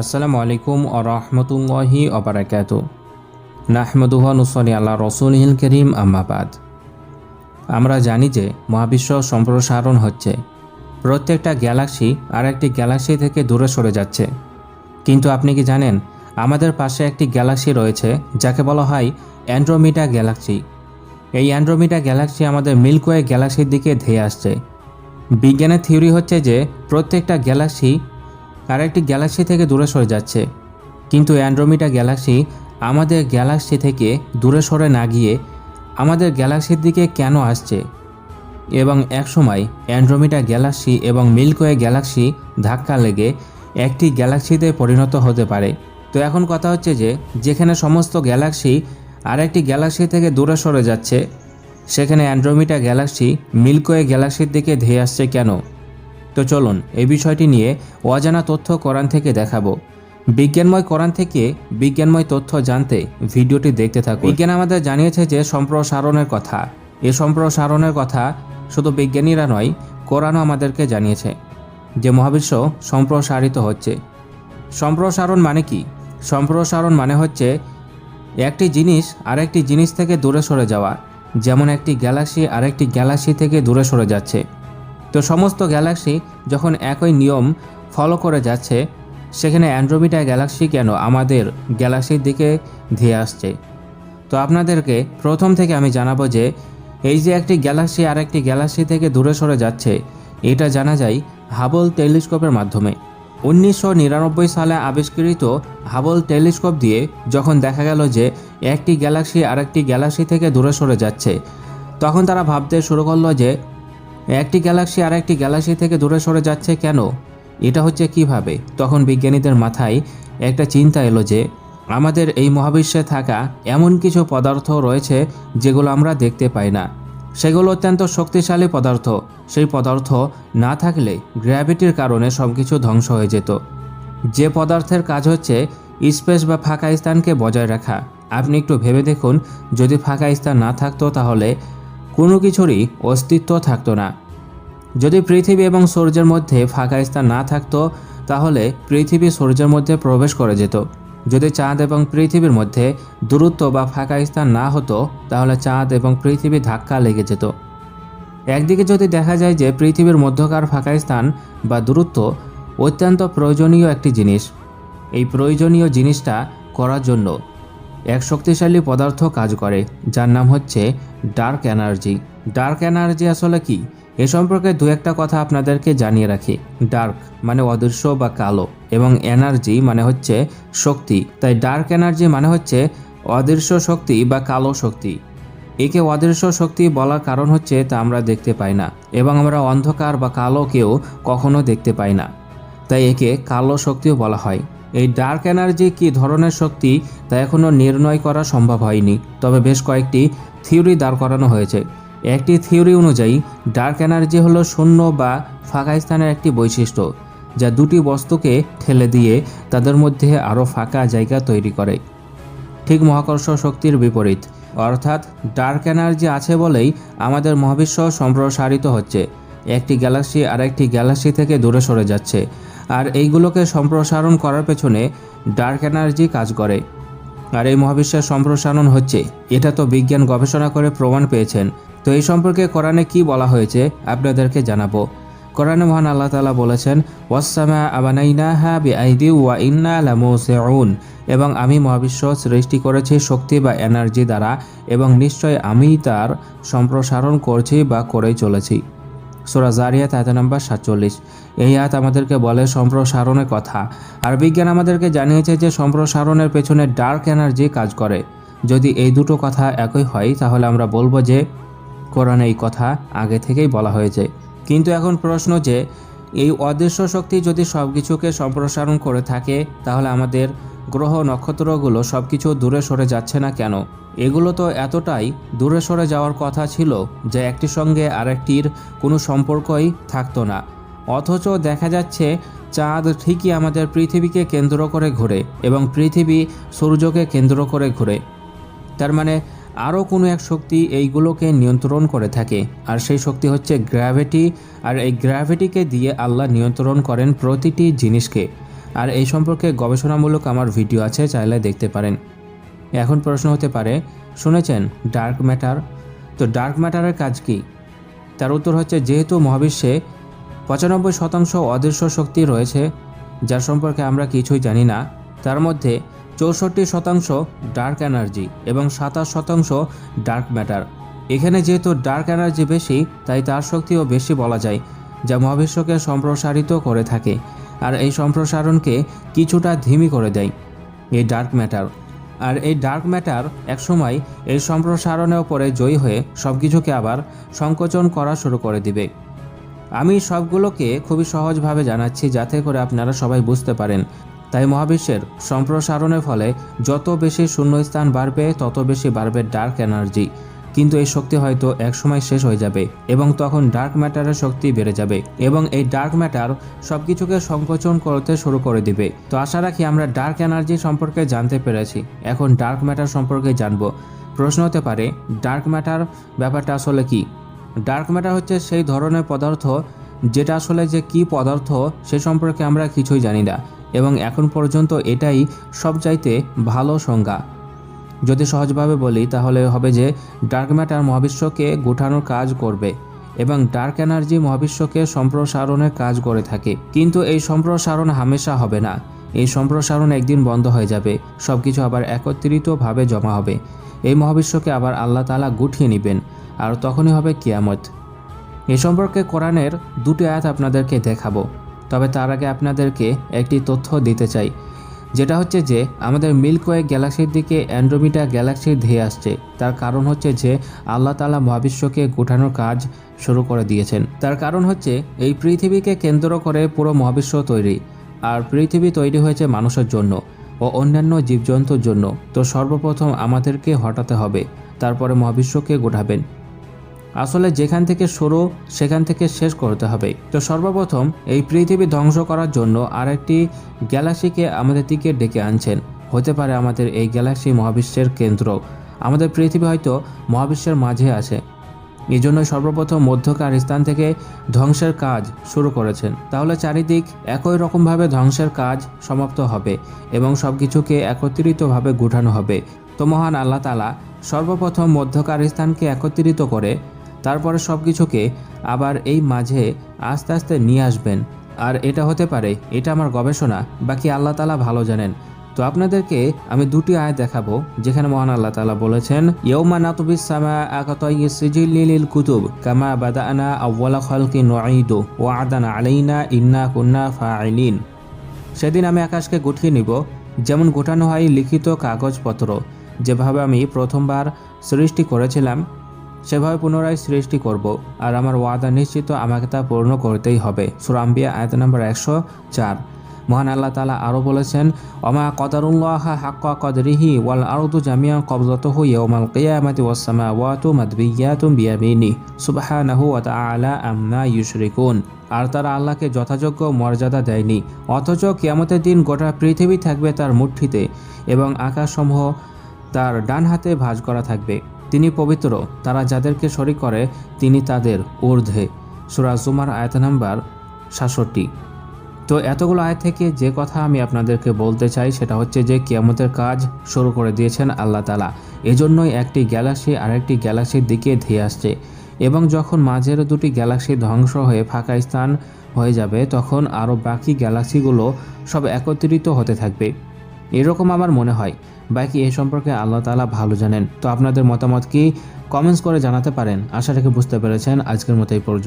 আসসালামু আলাইকুম ও রহমতুল্লাহি অবরাকাত নাহমদুহ নুসলি আল্লাহ রসুলহিল করিম আম্মাবাদ আমরা জানি যে মহাবিশ্ব সম্প্রসারণ হচ্ছে। প্রত্যেকটা গ্যালাক্সি আর একটি গ্যালাক্সি থেকে দূরে সরে যাচ্ছে। কিন্তু আপনি কি জানেন, আমাদের পাশে একটি গ্যালাক্সি রয়েছে, যাকে বলা হয় অ্যান্ড্রোমিটা গ্যালাক্সি। এই অ্যান্ড্রোমিটা গ্যালাক্সি আমাদের মিল্কওয়ে গ্যালাক্সির দিকে ধেয়ে আসছে। বিজ্ঞানের থিওরি হচ্ছে যে প্রত্যেকটা গ্যালাক্সি আর একটি গ্যালাক্সি থেকে দূরে সরে যাচ্ছে। কিন্তু অ্যান্ড্রোমিটা গ্যালাক্সি আমাদের গ্যালাক্সি থেকে দূরে সরে না গিয়ে আমাদের গ্যালাক্সির দিকে কেন আসছে? এবং একসময় অ্যান্ড্রোমিটা গ্যালাক্সি এবং মিল্কওয়ে গ্যালাক্সি ধাক্কা লেগে একটি গ্যালাক্সিতে পরিণত হতে পারে। তো এখন কথা হচ্ছে যে, যেখানে সমস্ত গ্যালাক্সি আর একটি গ্যালাক্সি থেকে দূরে সরে যাচ্ছে, সেখানে অ্যান্ড্রোমিটা গ্যালাক্সি মিল্কওয়ে গ্যালাক্সির দিকে ধেয়ে আসছে কেন? তো চলুন এই বিষয়টি নিয়ে অজানা তথ্য কোরআন থেকে দেখাবো। বিজ্ঞানময় কোরআন থেকে বিজ্ঞানময় তথ্য জানতে ভিডিওটি দেখতে থাকুন। বিজ্ঞান আমাদের জানিয়েছে যে সম্প্রসারণের কথা। এ সম্প্রসারণের কথা শুধু বিজ্ঞানীরা নয়, কোরআনও আমাদেরকে জানিয়েছে যে মহাবিশ্ব সম্প্রসারিত হচ্ছে। সম্প্রসারণ মানে কি? সম্প্রসারণ মানে হচ্ছে একটি জিনিস আরেকটি জিনিস থেকে দূরে সরে যাওয়া, যেমন একটি গ্যালাক্সি আরেকটি গ্যালাক্সি থেকে দূরে সরে যাচ্ছে। সমস্ত গ্যালাক্সি যখন একই নিয়ম ফলো করে যাচ্ছে, সেখানে অ্যান্ড্রোমিটা গ্যালাক্সি কেন আমাদের গ্যালাক্সির দিকে ধেয়ে আসছে? তো আপনাদেরকে প্রথম থেকে আমি জানাব যে, এই যে একটি গ্যালাক্সি আর একটি গ্যালাক্সি থেকে দূরে সরে যাচ্ছে, এটা জানা যায় হাবল টেলিস্কোপের মাধ্যমে। উনিশশো নিরানব্বই সালে আবিষ্কৃত হাবল টেলিস্কোপ দিয়ে যখন দেখা গেল যে একটি গ্যালাক্সি আরেকটি গ্যালাক্সি থেকে দূরে সরে যাচ্ছে, তখন তারা ভাবতে শুরু করল যে একটি গ্যালাক্সি আর একটি গ্যালাক্সি থেকে দূরে সরে যাচ্ছে কেন? এটা হচ্ছে কীভাবে? তখন বিজ্ঞানীদের মাথায় একটা চিন্তা এলো যে, আমাদের এই মহাবিশ্বে থাকা এমন কিছু পদার্থ রয়েছে যেগুলো আমরা দেখতে পাই না। সেগুলো অত্যন্ত শক্তিশালী পদার্থ। সেই পদার্থ না থাকলে গ্র্যাভিটির কারণে সব কিছু ধ্বংস হয়ে যেত। যে পদার্থের কাজ হচ্ছে স্পেস বা ফাঁকা স্থানকে বজায় রাখা। আপনি একটু ভেবে দেখুন, যদি ফাঁকা স্থান না থাকতো তাহলে কোনো কিছুরই অস্তিত্ব থাকতো না। যদি পৃথিবী এবং সূর্যের মধ্যে ফাঁকা স্থান না থাকতো, তাহলে পৃথিবী সূর্যের মধ্যে প্রবেশ করে যেত। যদি চাঁদ এবং পৃথিবীর মধ্যে দূরত্ব বা ফাঁকা স্থান না হতো, তাহলে চাঁদ এবং পৃথিবী ধাক্কা লেগে যেত। একদিকে যদি দেখা যায় যে পৃথিবীর মধ্যকার ফাঁকা স্থান বা দূরত্ব অত্যন্ত প্রয়োজনীয় একটি জিনিস, এই প্রয়োজনীয় জিনিসটা করার জন্য এক শক্তিশালী পদার্থ কাজ করে, যার নাম হচ্ছে ডার্ক এনার্জি। ডার্ক এনার্জি আসলে কি? এ সম্পর্কে দু একটা কথা আপনাদেরকে জানিয়ে রাখি। ডার্ক মানে অদৃশ্য বা কালো, এবং এনার্জি মানে হচ্ছে শক্তি। তাই ডার্ক এনার্জি মানে হচ্ছে অদৃশ্য শক্তি বা কালো শক্তি। একে অদৃশ্য শক্তি বলার কারণ হচ্ছে তা আমরা দেখতে পাই না, এবং আমরা অন্ধকার বা কালোকেও কখনো দেখতে পাই না। তাই একে কালো শক্তিও বলা হয়। এই ডার্ক এনার্জি কী ধরনের শক্তি তা এখনও নির্ণয় করা সম্ভব হয়নি। তবে বেশ কয়েকটি থিওরি দাঁড় করানো হয়েছে। একটি থিওরি অনুযায়ী ডার্ক এনার্জি হলো শূন্য বা ফাঁকা স্থানের একটি বৈশিষ্ট্য, যা দুটি বস্তুকে ঠেলে দিয়ে তাদের মধ্যে আরও ফাঁকা জায়গা তৈরি করে। ঠিক মহাকর্ষ শক্তির বিপরীত, অর্থাৎ ডার্ক এনার্জি আছে বলেই আমাদের মহাবিশ্ব সম্প্রসারিত হচ্ছে। একটি গ্যালাক্সি আর একটি গ্যালাক্সি থেকে দূরে সরে যাচ্ছে। আর এইগুলোকে সম্প্রসারণ করার পেছনে ডার্ক এনার্জি কাজ করে। আর এই মহাবিশ্বের সম্প্রসারণ হচ্ছে, এটা তো বিজ্ঞান গবেষণা করে প্রমাণ পেয়েছেন। তো এই সম্পর্কে কোরআনে কি বলা হয়েছে আপনাদেরকে জানাব। কোরআনে মহান আল্লাহ তালা বলেছেন ওয়াসামা আবানাইনা হা বি আইদি ওয়া ইন্না লামুসিউন। এবং আমি মহাবিশ্ব সৃষ্টি করেছি শক্তি বা এনার্জি দ্বারা এবং নিশ্চয় আমি তার সম্প্রসারণ করছি বা করেই চলেছি। সোরা জারিয়াত, আয়াত নাম্বার সাতচল্লিশ। এই আয়াত আমাদেরকে বলে সম্প্রসারণের কথা। আর বিজ্ঞান আমাদেরকে জানিয়েছে যে সম্প্রসারণের পেছনে ডার্ক এনার্জি কাজ করে। যদি এই দুটো কথা একই হয়, তাহলে আমরা বলব যে কোরআনে এই কথা আগে থেকেই বলা হয়েছে। কিন্তু এখন প্রশ্ন যে, এই অদৃশ্য শক্তি যদি সব কিছুকে সম্প্রসারণ করে থাকে, তাহলে আমাদের গ্রহ নক্ষত্রগুলো সব কিছু দূরে সরে যাচ্ছে না কেন? এগুলো তো এতটাই দূরে সরে যাওয়ার কথা ছিল যে একটির সঙ্গে আরেকটির কোনো সম্পর্কই থাকতো না। অথচ দেখা যাচ্ছে চাঁদ ঠিকই আমাদের পৃথিবীকে কেন্দ্র করে ঘোরে এবং পৃথিবী সূর্যকে কেন্দ্র করে ঘোরে। তার মানে আরও কোনো এক শক্তি এইগুলোকে নিয়ন্ত্রণ করে থাকে। আর সেই শক্তি হচ্ছে গ্র্যাভিটি আর এই গ্র্যাভিটিকে দিয়ে আল্লাহ নিয়ন্ত্রণ করেন প্রতিটি জিনিসকে। আর এই সম্পর্কে গবেষণামূলক আমার ভিডিও আছে, চাইলে দেখতে পারেন। এখন প্রশ্ন হতে পারে, শুনেছেন ডার্ক ম্যাটার? তো ডার্ক ম্যাটারের কাজ কি? তার উত্তর হচ্ছে, যেহেতু মহাবিশ্বে পঁচানব্বই শতাংশ অদৃশ্য শক্তি রয়েছে, যার সম্পর্কে আমরা কিছুই জানি না, তার মধ্যে চৌষট্টি শতাংশ ডার্ক এনার্জি এবং সাতাশ শতাংশ ডার্ক ম্যাটার। এখানে যেহেতু ডার্ক এনার্জি বেশি, তাই তার শক্তিও বেশি বলা যায়, যা মহাবিশ্বকে সম্প্রসারিত করে থাকে। আর এই সম্প্রসারণকে কিছুটা ধিমি করে দেয় এই ডার্ক ম্যাটার আর এই ডার্ক ম্যাটার একসময় এই সম্প্রসারণের উপরে জয়ী হয়ে সব কিছুকে আবার সংকোচন করা শুরু করে দিবে। আমি সবগুলোকে খুবই সহজভাবে জানাচ্ছি যাতে করে আপনারা সবাই বুঝতে পারেন। তাই মহাবিশ্বের সম্প্রসারণের ফলে যত বেশি শূন্যস্থান বাড়বে, তত বেশি বাড়বে ডার্ক এনার্জি কিন্তু এই শক্তি হয়তো একসময় শেষ হয়ে যাবে এবং তখন ডার্ক ম্যাটারের শক্তি বেড়ে যাবে এবং এই ডার্ক ম্যাটার সব কিছুকে সংকোচন করতে শুরু করে দিবে। তো আশা রাখি আমরা ডার্ক এনার্জি সম্পর্কে জানতে পেরেছি। এখন ডার্ক ম্যাটার সম্পর্কে জানব। প্রশ্ন হতে পারে ডার্ক ম্যাটার ব্যাপারটা আসলে কি? ডার্ক ম্যাটার হচ্ছে সেই ধরনের পদার্থ যেটা আসলে যে কি পদার্থ সে সম্পর্কে আমরা কিছুই জানি না এবং এখন পর্যন্ত এটাই সবচাইতে ভালো সংজ্ঞা। যদি সহজভাবে বলি, তাহলে হবে যে ডার্ক ম্যাটার মহাবিশ্বকে গোঠানোর কাজ করবে এবং ডার্ক এনার্জি মহাবিশ্বকে সম্প্রসারণের কাজ করে থাকে। কিন্তু এই সম্প্রসারণ হামেশা হবে না। এই সম্প্রসারণ একদিন বন্ধ হয়ে যাবে সব কিছু আবার একত্রিতভাবে জমা হবে। এই মহাবিশ্বকে আবার আল্লাহ তালা গুঠিয়ে নেবেন, আর তখনই হবে কিয়ামত। এ সম্পর্কে কোরআনের দুটি আয়াত আপনাদেরকে দেখাবো। তবে তার আগে আপনাদেরকে একটি তথ্য দিতে চাই। যেটা হচ্ছে যে, আমাদের মিল্কওয়ে গ্যালাক্সির দিকে অ্যান্ড্রোমিটা গ্যালাক্সি ধেয়ে আসছে। তার কারণ হচ্ছে যে, আল্লাহ তালা মহাবিশ্বকে গোঠানোর কাজ শুরু করে দিয়েছেন। তার কারণ হচ্ছে, এই পৃথিবীকে কেন্দ্র করে পুরো মহাবিশ্ব তৈরি। আর পৃথিবী তৈরি হয়েছে মানুষের জন্য ও অন্যান্য জীবজন্তুর জন্য। তো সর্বপ্রথম আমাদেরকে হটাতে হবে। তারপরে মহাবিশ্বকে গোঠাবেন। আসলে যেখান থেকে শুরু, সেখান থেকে শেষ করতে হবে। তো সর্বপ্রথম এই পৃথিবী ধ্বংস করার জন্য আরেকটি গ্যালাক্সিকে আমাদের দিকে ডেকে আনছেন। হতে পারে আমাদের এই গ্যালাক্সি মহাবিশ্বের কেন্দ্র। আমাদের পৃথিবী হয়তো মহাবিশ্বের মাঝে আছে। এই জন্য সর্বপ্রথম মধ্যকার স্থান থেকে ধ্বংসের কাজ শুরু করেছেন। তাহলে চারিদিক একই রকমভাবে ধ্বংসের কাজ সমাপ্ত হবে এবং সব কিছুকে একত্রিতভাবে গুঠানো হবে। তো মহান আল্লাহ তালা সর্বপ্রথম মধ্যকার স্থানকে একত্রিত করে তারপরে সব কিছুকে আবার এই মাঝে আস্তে আস্তে নিয়ে আসবেন। আর এটা হতে পারে, এটা আমার গবেষণা, বাকি আল্লাহ তালা ভালো জানেন। তো আপনাদেরকে আমি দুটি আয় দেখাবো, যেখানে মহান আল্লাহ তালা বলেছেন ইয়ৌমা নাতুবিস কুতুব, কামা বাদানা আউ্বালা ও আদানা আলাইনা ইন্না কুন্না ফাইলিন সেদিন আমি আকাশকে গুটিয়ে নিব, যেমন গোটানো হয় লিখিত কাগজপত্র। যেভাবে আমি প্রথমবার সৃষ্টি করেছিলাম সেভাবে পুনরায় সৃষ্টি করব, আর আমার ওয়াদা নিশ্চিত আমাকে তা পূর্ণ করতেই হবে। সুরাম্বিয়া আয়ত নম্বর একশো চার। মহান আল্লাহ তালা আরও বলেছেন অমা কদারুল্লাহ হাক্কা কদরিহি ওয়াল আরদু জামিয়া কবজত কবজতহু ইয়াউমাল কিয়ামাতি ওয়াস সামাওয়াতু মাদবিয়াতুম বিয়ামিনি। সুবহানাহু ওয়া তাআলা আম্মা ইউশরিকুন। আর তারা আল্লাহকে যথাযোগ্য মর্যাদা দেয়নি, অথচ কিয়ামতের দিন গোটা পৃথিবী থাকবে তার মুঠিতে এবং আকাশসমূহ তার ডান হাতে ভাঁজ করা থাকবে। তিনি পবিত্র, তারা যাদেরকে শরিক করে, তিনি তাদের ঊর্ধ্বে। সুরা জুমার আয়াত নাম্বার সাতষট্টি। তো এতগুলো আয় থেকে যে কথা আমি আপনাদেরকে বলতে চাই, সেটা হচ্ছে যে কিয়ামতের কাজ শুরু করে দিয়েছেন আল্লাহ তালা এজন্যই একটি গ্যালাক্সি আরেকটি গ্যালাক্সির দিকে ধেয়ে আসছে। এবং যখন মাঝের দুটি গ্যালাক্সি ধ্বংস হয়ে ফাঁকা স্থান হয়ে যাবে, তখন আরও বাকি গ্যালাক্সিগুলো সব একত্রিত হতে থাকবে। এরকম আমার মনে হয়। বাকি এ সম্পর্কে আল্লাহ তালা ভালো জানেন। তো আপনাদের মতামত কি? কমেন্টস করে জানাতে পারেন। আশা রেখে বুঝতে পেরেছেন। আজকের মতো এই পর্যন্ত।